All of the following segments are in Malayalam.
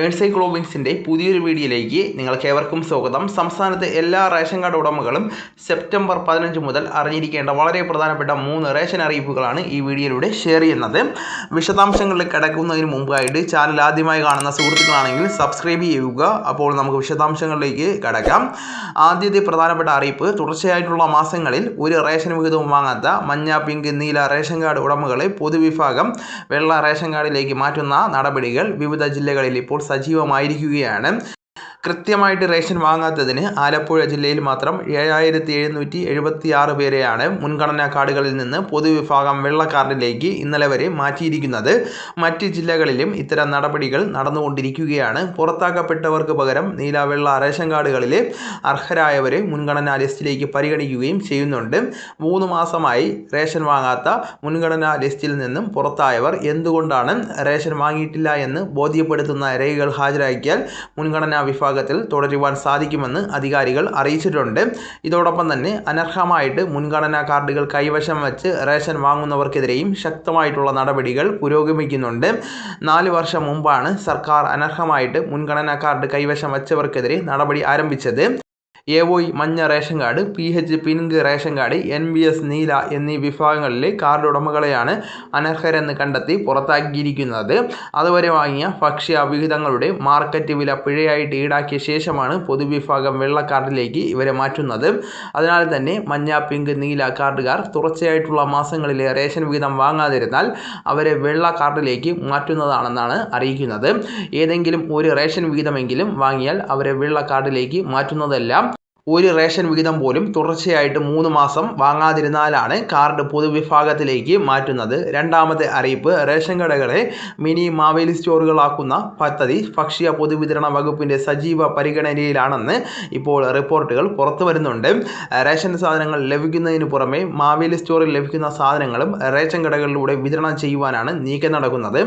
ഏൺസൈക്ലോബിൻസിന്റെ പുതിയൊരു വീഡിയോയിലേക്ക് നിങ്ങൾക്ക് ഏവർക്കും സ്വാഗതം. സംസ്ഥാനത്തെ എല്ലാ റേഷൻ കാർഡ് ഉടമകളും സെപ്റ്റംബർ പതിനഞ്ച് മുതൽ അറിഞ്ഞിരിക്കേണ്ട വളരെ പ്രധാനപ്പെട്ട മൂന്ന് റേഷൻ അറിയിപ്പുകളാണ് ഈ വീഡിയോയിലൂടെ ഷെയർ ചെയ്യുന്നത്. വിശദാംശങ്ങളിൽ കിടക്കുന്നതിന് മുമ്പായിട്ട് ചാനൽ ആദ്യമായി കാണുന്ന സുഹൃത്തുക്കളാണെങ്കിൽ സബ്സ്ക്രൈബ് ചെയ്യുക. അപ്പോൾ നമുക്ക് വിശദാംശങ്ങളിലേക്ക് കിടക്കാം. ആദ്യത്തെ പ്രധാനപ്പെട്ട അറിയിപ്പ് തുടർച്ചയായിട്ടുള്ള മാസങ്ങളിൽ ഒരു റേഷൻ വിഹിതവും വാങ്ങാത്ത മഞ്ഞ പിങ്ക് നീല റേഷൻ കാർഡ് ഉടമകളെ പൊതുവിഭാഗം വെള്ള റേഷൻ കാർഡിലേക്ക് മാറ്റുന്ന നടപടികൾ വിവിധ ജില്ലകളിൽ ഇപ്പോൾ സജീവമായിരിക്കുകയാണ്. കൃത്യമായിട്ട് റേഷൻ വാങ്ങാത്തതിന് ആലപ്പുഴ ജില്ലയിൽ മാത്രം ഏഴായിരത്തി എഴുന്നൂറ്റി എഴുപത്തി ആറ് പേരെയാണ് മുൻഗണനാ കാർഡുകളിൽ നിന്ന് പൊതുവിഭാഗം വെള്ള കാർഡിലേക്ക് ഇന്നലെ വരെ മാറ്റിയിരിക്കുന്നത്. മറ്റ് ജില്ലകളിലും ഇത്തരം നടപടികൾ നടന്നുകൊണ്ടിരിക്കുകയാണ്. പുറത്താക്കപ്പെട്ടവർക്ക് പകരം നീല വെള്ള റേഷൻ കാർഡുകളിലെ അർഹരായവരെ മുൻഗണനാ ലിസ്റ്റിലേക്ക് പരിഗണിക്കുകയും ചെയ്യുന്നുണ്ട്. മൂന്ന് മാസമായി റേഷൻ വാങ്ങാത്ത മുൻഗണനാ ലിസ്റ്റിൽ നിന്നും പുറത്തായവർ എന്തുകൊണ്ടാണ് റേഷൻ വാങ്ങിയിട്ടില്ല എന്ന് ബോധ്യപ്പെടുത്തുന്ന രേഖകൾ ഹാജരാക്കിയാൽ മുൻഗണനാ വിഭാഗത്തിൽ തുടരുവാൻ സാധിക്കുമെന്ന് അധികാരികൾ അറിയിച്ചിട്ടുണ്ട്. ഇതോടൊപ്പം തന്നെ അനർഹമായിട്ട് മുൻഗണനാ കാർഡുകൾ കൈവശം വെച്ച് റേഷൻ വാങ്ങുന്നവർക്കെതിരെയും ശക്തമായിട്ടുള്ള നടപടികൾ പുരോഗമിക്കുന്നുണ്ട്. നാല് വർഷം മുമ്പാണ് സർക്കാർ അനർഹമായിട്ട് മുൻഗണനാ കാർഡ് കൈവശം വെച്ചവർക്കെതിരെ നടപടി ആരംഭിച്ചത്. എ ഒയ് മഞ്ഞ ration card P H pink ration card N B S നീല എന്നീ വിഭാഗങ്ങളിലെ കാർഡ് ഉടമകളെയാണ് അനർഹരെന്ന് കണ്ടെത്തി പുറത്താക്കിയിരിക്കുന്നത്. അതുവരെ വാങ്ങിയ ഭക്ഷ്യ വിഹിതങ്ങളുടെ മാർക്കറ്റ് വില പിഴയായിട്ട് ഈടാക്കിയ ശേഷമാണ് പൊതുവിഭാഗം വെള്ള കാർഡിലേക്ക് ഇവരെ മാറ്റുന്നത്. അതിനാൽ തന്നെ മഞ്ഞ പിങ്ക് നീല കാർഡുകാർ തുടർച്ചയായിട്ടുള്ള മാസങ്ങളിലെ റേഷൻ വിഹിതം വാങ്ങാതിരുന്നാൽ അവരെ വെള്ള കാർഡിലേക്ക് മാറ്റുന്നതാണെന്നാണ് അറിയിക്കുന്നത്. ഏതെങ്കിലും ഒരു റേഷൻ വിഹിതമെങ്കിലും വാങ്ങിയാൽ അവരെ വെള്ള കാർഡിലേക്ക് മാറ്റുന്നതെല്ലാം. ഒരു റേഷൻ വിഹിതം പോലും തുടർച്ചയായിട്ട് മൂന്ന് മാസം വാങ്ങാതിരുന്നാലാണ് കാർഡ് പൊതുവിഭാഗത്തിലേക്ക് മാറ്റുന്നത്. രണ്ടാമത്തെ അറിയിപ്പ് റേഷൻ കടകളെ മിനി മാവേലി സ്റ്റോറുകളാക്കുന്ന പദ്ധതി ഭക്ഷ്യ പൊതുവിതരണ വകുപ്പിന്റെ സജീവ പരിഗണനയിലാണെന്ന് ഇപ്പോൾ റിപ്പോർട്ടുകൾ പുറത്തു വരുന്നുണ്ട്. റേഷൻ സാധനങ്ങൾ ലഭിക്കുന്നതിന് പുറമെ മാവേലി സ്റ്റോറിൽ ലഭിക്കുന്ന സാധനങ്ങളും റേഷൻ കടകളിലൂടെ വിതരണം ചെയ്യുവാനാണ് നീക്കം നടക്കുന്നത്.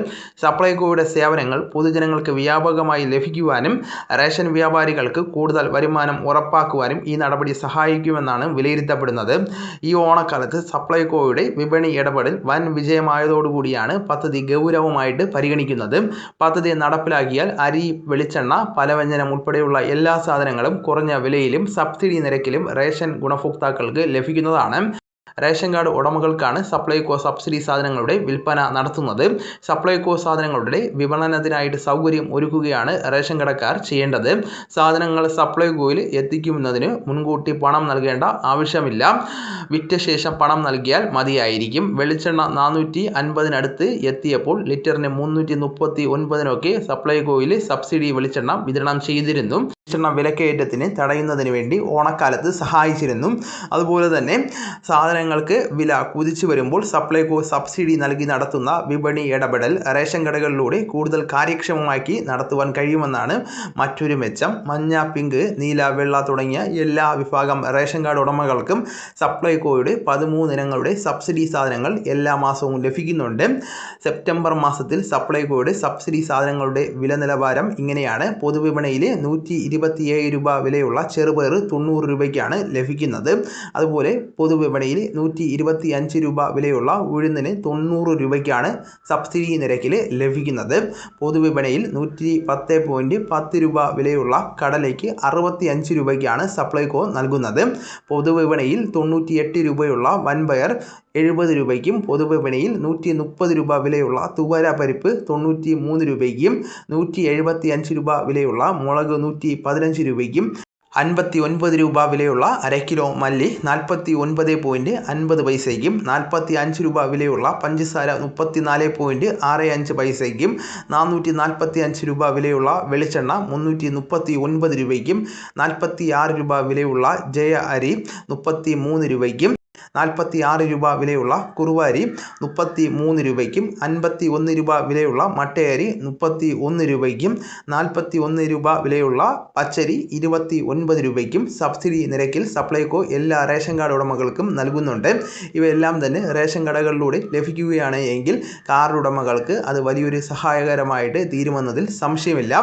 സപ്ലൈകോയുടെ സേവനങ്ങൾ പൊതുജനങ്ങൾക്ക് വ്യാപകമായി ലഭിക്കുവാനും റേഷൻ വ്യാപാരികൾക്ക് കൂടുതൽ വരുമാനം ഉറപ്പാക്കുവാനും ഈ നടപടി സഹായിക്കുമെന്നാണ് വിലയിരുത്തപ്പെടുന്നത്. ഈ ഓണക്കാലത്ത് സപ്ലൈകോയുടെ വിപണി ഇടപെടൽ വൻ വിജയമായതോടുകൂടിയാണ് പദ്ധതി ഗൗരവമായിട്ട് പരിഗണിക്കുന്നത്. പദ്ധതി നടപ്പിലാക്കിയാൽ അരി വെളിച്ചെണ്ണ പലവ്യഞ്ജനം ഉൾപ്പെടെയുള്ള എല്ലാ സാധനങ്ങളും കുറഞ്ഞ വിലയിലും സബ്സിഡി നിരക്കിലും റേഷൻ ഗുണഭോക്താക്കൾക്ക് ലഭിക്കുന്നതാണ്. റേഷൻ കാർഡ് ഉടമകൾക്കാണ് സപ്ലൈകോ സബ്സിഡി സാധനങ്ങളുടെ വിൽപ്പന നടത്തുന്നത്. സപ്ലൈകോ സാധനങ്ങളുടെ വിപണനത്തിനായിട്ട് സൗകര്യം ഒരുക്കുകയാണ് റേഷൻ കടക്കാർ ചെയ്യേണ്ടത്. സാധനങ്ങൾ സപ്ലൈകോയിൽ എത്തിക്കുന്നതിന് മുൻകൂട്ടി പണം നൽകേണ്ട ആവശ്യമില്ല. വിറ്റ ശേഷം പണം നൽകിയാൽ മതിയായിരിക്കും. വെളിച്ചെണ്ണ നാനൂറ്റി അൻപതിനടുത്ത് എത്തിയപ്പോൾ ലിറ്ററിന് മുന്നൂറ്റി മുപ്പത്തി ഒൻപതിനൊക്കെ സപ്ലൈകോയിൽ സബ്സിഡി വെളിച്ചെണ്ണ വിതരണം ചെയ്തിരുന്നു. വെളിച്ചെണ്ണ വിലക്കയറ്റത്തിന് തടയുന്നതിന് വേണ്ടി ഓണക്കാലത്ത് സഹായിച്ചിരുന്നു. അതുപോലെ തന്നെ സാധനങ്ങൾക്ക് വില കുതിച്ചു വരുമ്പോൾ സപ്ലൈകോ സബ്സിഡി നൽകി നടത്തുന്ന വിപണി ഇടപെടൽ റേഷൻ കടകളിലൂടെ കൂടുതൽ കാര്യക്ഷമമാക്കി നടത്തുവാൻ കഴിയുമെന്നാണ് മറ്റൊരു മെച്ചം. മഞ്ഞ പിങ്ക് നീല വെള്ള തുടങ്ങിയ എല്ലാ വിഭാഗം റേഷൻ കാർഡ് ഉടമകൾക്കും സപ്ലൈകോയുടെ പതിമൂന്ന് ഇനങ്ങളുടെ സബ്സിഡി സാധനങ്ങൾ എല്ലാ മാസവും ലഭിക്കുന്നുണ്ട്. സെപ്റ്റംബർ മാസത്തിൽ സപ്ലൈകോയുടെ സബ്സിഡി സാധനങ്ങളുടെ വില നിലവാരം ഇങ്ങനെയാണ്. പൊതുവിപണിയിലെ നൂറ്റി ഇരുപത്തിയേഴ് രൂപ വിലയുള്ള ചെറുപയർ തൊണ്ണൂറ് രൂപയ്ക്കാണ് ലഭിക്കുന്നത്. അതുപോലെ പൊതുവിപണിയിൽ നൂറ്റി ഇരുപത്തി അഞ്ച് രൂപ വിലയുള്ള ഉഴുന്നിന് തൊണ്ണൂറ് രൂപയ്ക്കാണ് സബ്സിഡി നിരക്കിൽ ലഭിക്കുന്നത്. പൊതുവിപണിയിൽ നൂറ്റി പത്ത് പോയിന്റ് പത്ത് രൂപ വിലയുള്ള കടലയ്ക്ക് അറുപത്തി അഞ്ച് രൂപയ്ക്കാണ് സപ്ലൈകോ നൽകുന്നത്. പൊതുവിപണിയിൽ തൊണ്ണൂറ്റിയെട്ട് രൂപയുള്ള വൻപയർ എഴുപത് രൂപയ്ക്കും പൊതുവിപണിയിൽ നൂറ്റി മുപ്പത് രൂപ വിലയുള്ള തുവര പരിപ്പ് തൊണ്ണൂറ്റി മൂന്ന് രൂപയ്ക്കും നൂറ്റി എഴുപത്തി അഞ്ച് രൂപ വിലയുള്ള മുളക് നൂറ്റി പതിനഞ്ച് രൂപയ്ക്കും അൻപത്തി ഒൻപത് രൂപ വിലയുള്ള അര കിലോ മല്ലി നാൽപ്പത്തി ഒൻപത് പോയിന്റ് അൻപത് പൈസയ്ക്കും നാൽപ്പത്തി അഞ്ച് രൂപ വിലയുള്ള പഞ്ചസാര മുപ്പത്തി നാല് പോയിന്റ് ആറ് അഞ്ച് പൈസയ്ക്കും നാനൂറ്റി നാൽപ്പത്തി അഞ്ച് രൂപ വിലയുള്ള വെളിച്ചെണ്ണ മുന്നൂറ്റി മുപ്പത്തി ഒൻപത് രൂപയ്ക്കും നാൽപ്പത്തി ആറ് രൂപ വിലയുള്ള ജയ അരി മുപ്പത്തി മൂന്ന് രൂപയ്ക്കും നാൽപ്പത്തി ആറ് രൂപ വിലയുള്ള കുറുവാരി മുപ്പത്തി മൂന്ന് രൂപയ്ക്കും അൻപത്തി ഒന്ന് രൂപ വിലയുള്ള മട്ടയരി മുപ്പത്തി ഒന്ന് രൂപയ്ക്കും നാൽപ്പത്തി ഒന്ന് രൂപ വിലയുള്ള പച്ചരി ഇരുപത്തി ഒൻപത് രൂപയ്ക്കും സബ്സിഡി നിരക്കിൽ സപ്ലൈകോ എല്ലാ റേഷൻ കാർഡ് ഉടമകൾക്കും നൽകുന്നുണ്ട്. ഇവയെല്ലാം തന്നെ റേഷൻ കടകളിലൂടെ ലഭിക്കുകയാണ് എങ്കിൽ കാർഡ് ഉടമകൾക്ക് അത് വലിയൊരു സഹായകരമായിട്ട് തീരുമെന്നതിൽ സംശയമില്ല.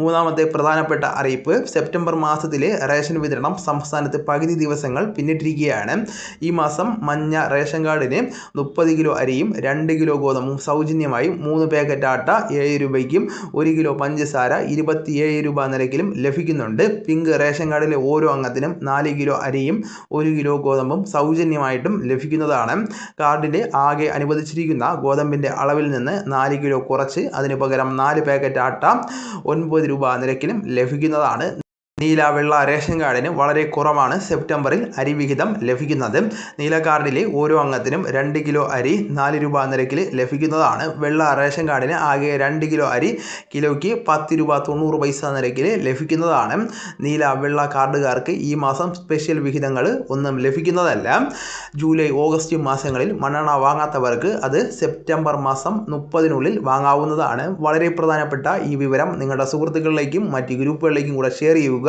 മൂന്നാമത്തെ പ്രധാനപ്പെട്ട അറിയിപ്പ് സെപ്റ്റംബർ മാസത്തിലെ റേഷൻ വിതരണം സംസ്ഥാനത്ത് പകുതി ദിവസങ്ങൾ പിന്നിട്ടിരിക്കുകയാണ്. ഈ മാസം മാസം മഞ്ഞ റേഷൻ കാർഡിന് മുപ്പത് കിലോ അരിയും രണ്ട് കിലോ ഗോതമ്പും സൗജന്യമായി മൂന്ന് പാക്കറ്റ് ആട്ട ഏഴ് രൂപയ്ക്കും ഒരു കിലോ പഞ്ചസാര ഇരുപത്തിയേഴ് രൂപ നിരക്കിലും ലഭിക്കുന്നുണ്ട്. പിങ്ക് റേഷൻ കാർഡിലെ ഓരോ അംഗത്തിനും നാല് കിലോ അരിയും ഒരു കിലോ ഗോതമ്പും സൗജന്യമായിട്ടും ലഭിക്കുന്നതാണ്. കാർഡിന്റെ ആകെ അനുവദിച്ചിരിക്കുന്ന ഗോതമ്പിന്റെ അളവിൽ നിന്ന് നാല് കിലോ കുറച്ച് അതിന് പകരം നാല് പാക്കറ്റ് ആട്ട ഒൻപത് രൂപ നിരക്കിലും ലഭിക്കുന്നതാണ്. നീല വെള്ള റേഷൻ കാർഡിന് വളരെ കുറവാണ്. സെപ്റ്റംബറിൽ അരി വിഹിതം ലഭിക്കുന്നത്. നീല കാർഡിലെ ഓരോ അംഗത്തിനും രണ്ട് കിലോ അരി നാല് രൂപ നിരക്കിൽ ലഭിക്കുന്നതാണ്. വെള്ള റേഷൻ കാർഡിന് ആകെ രണ്ട് കിലോ അരി കിലോയ്ക്ക് പത്ത് രൂപ തൊണ്ണൂറ് പൈസ നിരക്കിൽ ലഭിക്കുന്നതാണ്. നീല വെള്ള കാർഡുകാർക്ക് ഈ മാസം സ്പെഷ്യൽ വിഹിതങ്ങൾ ഒന്നും ലഭിക്കുന്നതല്ല. ജൂലൈ ഓഗസ്റ്റ് മാസങ്ങളിൽ മണ്ണെണ്ണ വാങ്ങാത്തവർക്ക് അത് സെപ്റ്റംബർ മാസം മുപ്പതിനുള്ളിൽ വാങ്ങാവുന്നതാണ്. വളരെ പ്രധാനപ്പെട്ട ഈ വിവരം നിങ്ങളുടെ സുഹൃത്തുക്കളിലേക്കും മറ്റ് ഗ്രൂപ്പുകളിലേക്കും കൂടെ ഷെയർ ചെയ്യുക.